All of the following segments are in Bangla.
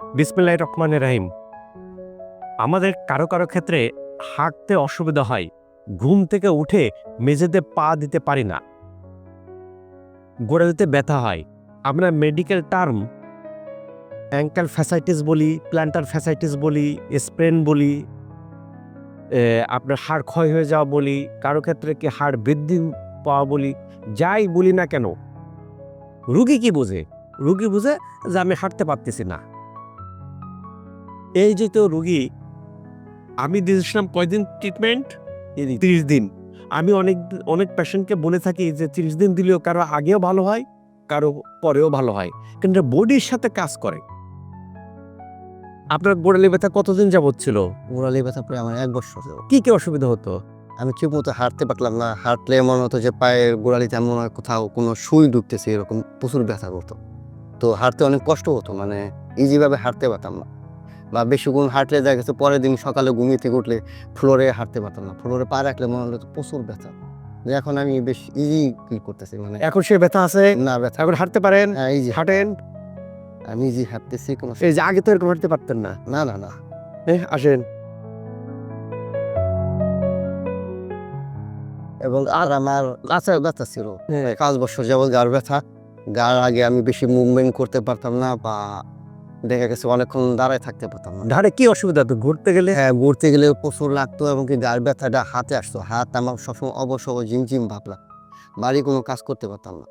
বিসমিল্লাহ রহমান রাহিম। আমাদের কারও কারও ক্ষেত্রে হাঁটতে অসুবিধা হয়, ঘুম থেকে উঠে মেঝেতে পা দিতে পারি না। গোড়া দিতে ব্যথা হয়। আমরা মেডিকেল টার্ম, অ্যাঙ্কেল ফ্যাসাইটিস বলি, প্ল্যান্টার ফ্যাসাইটিস বলি, স্প্রেন বলি আপনার হাড় ক্ষয় হয়ে যাওয়া বলি, কারও ক্ষেত্রে কি হাড় বৃদ্ধি পাওয়া বলি, যাই বলি না কেন, রুগী কি বোঝে? রুগী বুঝে যে আমি হাঁটতে পারতেছি না। এই যে তো রুগী আমি দিয়েছিলাম কয়দিন ট্রিটমেন্ট তিরিশ দিন। আমি অনেক অনেক পেশেন্টকে বলে থাকি যে তিরিশ দিন দিলেও কারও আগেও ভালো হয় কারও পরেও ভালো হয়। কিন্তু বডির সাথে কাজ করে। আপনার গোড়ালি ব্যথা কতদিন যাবত ছিল? গোড়ালি ব্যথা প্রায় আমার এক বছর। কি কি অসুবিধা হতো? আমি ঠিক মতো হাঁটতে পারলাম না। হাঁটলে মনে হতো যে পায়ের গোড়ালিতে এমন কোথাও কোনো সুই ঢুকতেছে এরকম প্রচুর ব্যথা করতো। তো হাঁটতে অনেক কষ্ট হতো মানে ইজিভাবে হাঁটতে পারতাম না। বা বেশিক্ষণ হাঁটলে দেখা গেছে পরের দিন সকালে ঘুমিয়ে থেকে উঠলে ফ্লোরে হাঁটতে পারতাম না। ফ্লোরে পা রাখলে মনে হলো প্রচুর ব্যথা। যে এখন আমি বেশ ইজি ফিল করতেছি মানে এখন সে ব্যথা আছে? না ব্যথা এখন হাঁটতে পারেন? হ্যাঁ ইজি হাঁটেন? আমি ইজি হাঁটতেছি কোনো এই যে আগে তো এরকম হাঁটতে পারতেন না? না না না। এ, আসেন। এবং আর আমার গাছের ব্যথা ছিল। হ্যাঁ। পাঁচ বছর যাবৎ গার ব্যথা। গার আগে আমি বেশি মুভমেন্ট করতে পারতাম না বা দেখা গেছে অনেকক্ষণ দাঁড়ায় থাকতে পারতাম না। ধারে কি অসুবিধা তো ঘুরতে গেলে? হ্যাঁ ঘুরতে গেলে প্রচুর লাগতো এবং কি গার ব্যথাটা হাতে আসতো। হাত আমার সবসময় অবশ্য ঝিমঝিম ভাবলাম বাড়ি কোনো কাজ করতে পারতাম না।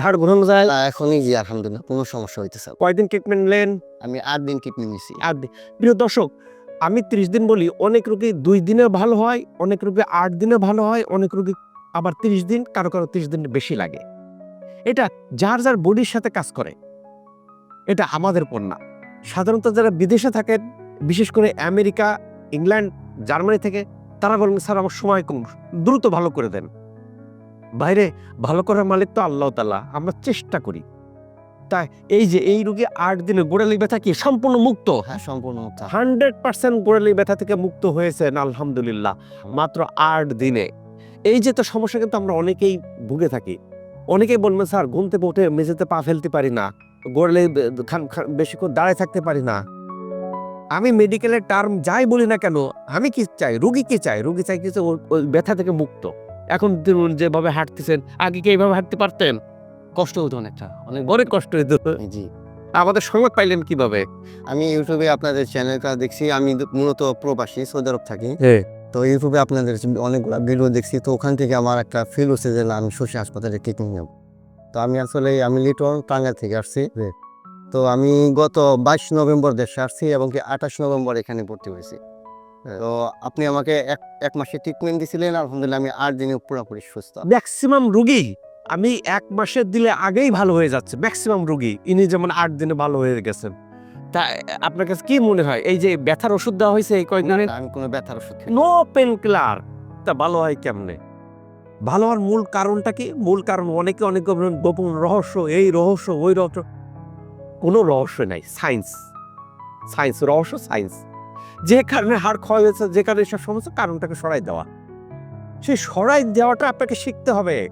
ধার ঘুরানো যায়? এখনই জি আলহামদুলিল্লাহ কোনো সমস্যা হইতেছে কয়দিন ট্রিটমেন্ট নিলেন আমি আট দিন কিডনি নিছি। আট দিন। প্রিয় দর্শক আমি ত্রিশ দিন বলি অনেক রোগী দুই দিনে ভালো হয় অনেক রোগী আট দিনে ভালো হয় অনেক রোগী আবার তিরিশ দিন কারও কারও তিরিশ দিন বেশি লাগে। এটা যার যার বডির সাথে কাজ করে। এটা আমাদের পণ্যা। সাধারণত যারা বিদেশে থাকেন বিশেষ করে আমেরিকা ইংল্যান্ড জার্মানি থেকে তারা বলেন স্যার আমার সময় কম। দ্রুত ভালো করে দেন। বাইরে ভালো করার মালিক তো আল্লাহ তাল্লাহ আমরা চেষ্টা করি। তাই এই যে এই রোগী আট দিনে গোড়ালি ব্যথা কি সম্পূর্ণ মুক্ত? হ্যাঁ সম্পূর্ণ মুক্ত। হান্ড্রেড পার্সেন্ট গোড়ালি ব্যথা থেকে মুক্ত হয়েছেন আলহামদুলিল্লাহ। মাত্র আট দিনে। এই যে তো সমস্যা কিন্তু আমরা অনেকেই ভুগে থাকি। অনেকেই বলবেন স্যার ঘুম থেকে উঠে মেঝেতে পা ফেলতে পারি না। গোড়ালি বেশিক্ষণ দাঁড়ায় থাকতে পারি না। আমি মেডিকেলের টার্ম যাই বলি না কেন আমি কি চাই? রুগী কি চাই? রুগী চাই কিছু ব্যথা থেকে মুক্ত। এখন যেভাবে হাঁটতেছেন আগে কি এইভাবে হাঁটতে পারতেন? কষ্ট হতো অনেকটা। অনেক বড় কষ্ট হতো জি আমাদের সংবাদ পাইলেন কীভাবে? আমি ইউটিউবে আপনাদের চ্যানেলটা দেখছি আমি মূলত প্রবাসী সৌদি আরব থাকি। হ্যাঁ তো ইউটিউবে আপনাদের অনেকগুলো ভিডিও দেখছি তো ওখান থেকে আমার একটা ফিল হচ্ছে যে না, আমি শশী হাসপাতালে ট্রিটমেন্ট নেব। তো আমি আসলে আমি লিটন টাঙ্গাইল থেকে আসছি। তো আমি গত বাইশ নভেম্বর দেশে আসছি এবং কি আঠাশ নভেম্বর এখানে ভর্তি হয়েছি। তো আপনি আমাকে এক এক মাসে ট্রিটমেন্ট দিয়েছিলেন আলহামদুলিল্লাহ আমি আট দিনে পুরোপুরি সুস্থ। ম্যাক্সিমাম রুগী আমি এক মাসের দিলে আগেই ভালো হয়ে যাচ্ছে ম্যাক্সিমাম রুগী। ইনি যেমন আট দিনে ভালো হয়ে গেছেন। তা আপনার কাছে কি মনে হয়? এই যে ব্যথার ওষুধ দেওয়া হয়েছে এই কয়েকদিনে আমি কোনো ব্যথার ওষুধ নো পেন কিলার তা ভালো হয় কেমনে? ভালো হওয়ার মূল কারণটা কি? মূল কারণ অনেকে, অনেক গোপন- রহস্য, এই রহস্য, ওই রহস্য। কোনো রহস্য নাই সায়েন্স সায়েন্স রহস্য সায়েন্স যে কারণে হাড় ক্ষয় হয়েছে, যে কারণে সব সমস্ত কারণটাকে সরাই দেওয়া। সেই সরাই দেওয়াটা আপনাকে শিখতে হবে।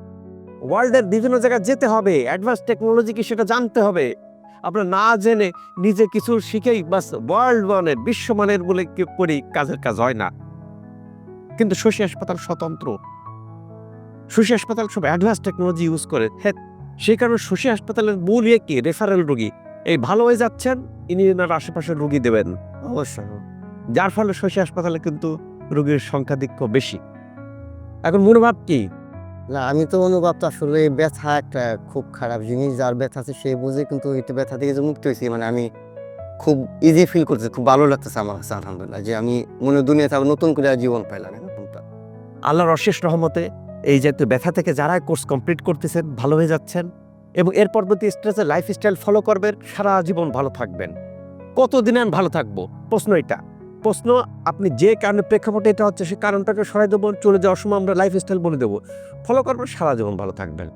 ওয়ার্ল্ডের বিভিন্ন জায়গায় যেতে হবে। অ্যাডভান্স টেকনোলজি কি সেটা জানতে হবে। আপনার না জেনে নিজে কিছু শিখেই বাস ওয়ার্ল্ড মানের বিশ্বমানের বলে করি? কাজের কাজ হয় না। কিন্তু শশী হাসপাতাল স্বতন্ত্র। শশী হাসপাতাল সব অ্যাডভান্স টেকনোলজি ইউজ করে। হ্যাঁ সেই কারণে শশী হাসপাতালের মূল ইয়ে কি? রেফারেল রুগী। এই ভালো হয়ে যাচ্ছেন ইনি এনার আশেপাশের রুগী দেবেন। অবশ্যই। যার ফলে শশী হাসপাতালে কিন্তু রোগীর সংখ্যাধিক্য বেশি। এখন মনোভাব কি? না আমি তো অনুভবটা আসলে ব্যথা একটা খুব খারাপ জিনিস যার ব্যথা আছে সে বুঝে কিন্তু এটা ব্যথা থেকে যে মুক্ত হয়েছি। মানে আমি খুব ইজি ফিল করতেছি খুব ভালো লাগতেছে আমার কাছে আলহামদুলিল্লাহ যে আমি মনে দুনিয়াতে আবার নতুন করে জীবন পাইলাম। আল্লাহর অশেষ রহমতে এই জাতীয় ব্যথা থেকে যারা কোর্স কমপ্লিট করতেছেন, ভালো হয়ে যাচ্ছেন এবং এর পরবর্তী স্ট্রেসে লাইফ স্টাইল ফলো করবেন, সারা জীবন ভালো থাকবেন। কতদিন আমি ভালো থাকব? প্রশ্ন এটা। প্রশ্ন, আপনি যে কারণে প্রেক্ষাপটে এটা হচ্ছে সেই কারণটাকে সরাই দেবো, চলে যাওয়ার সময় আমরা লাইফ স্টাইল বলে দেবো। ফলো করবেন, সারা জীবন ভালো থাকবেন।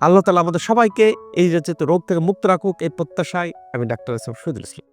আল্লাহ তালা আমাদের সবাইকে এই যে রোগ থেকে মুক্ত রাখুক, এই প্রত্যাশায় আমি ডাক্তার সুদুল ইসলাম।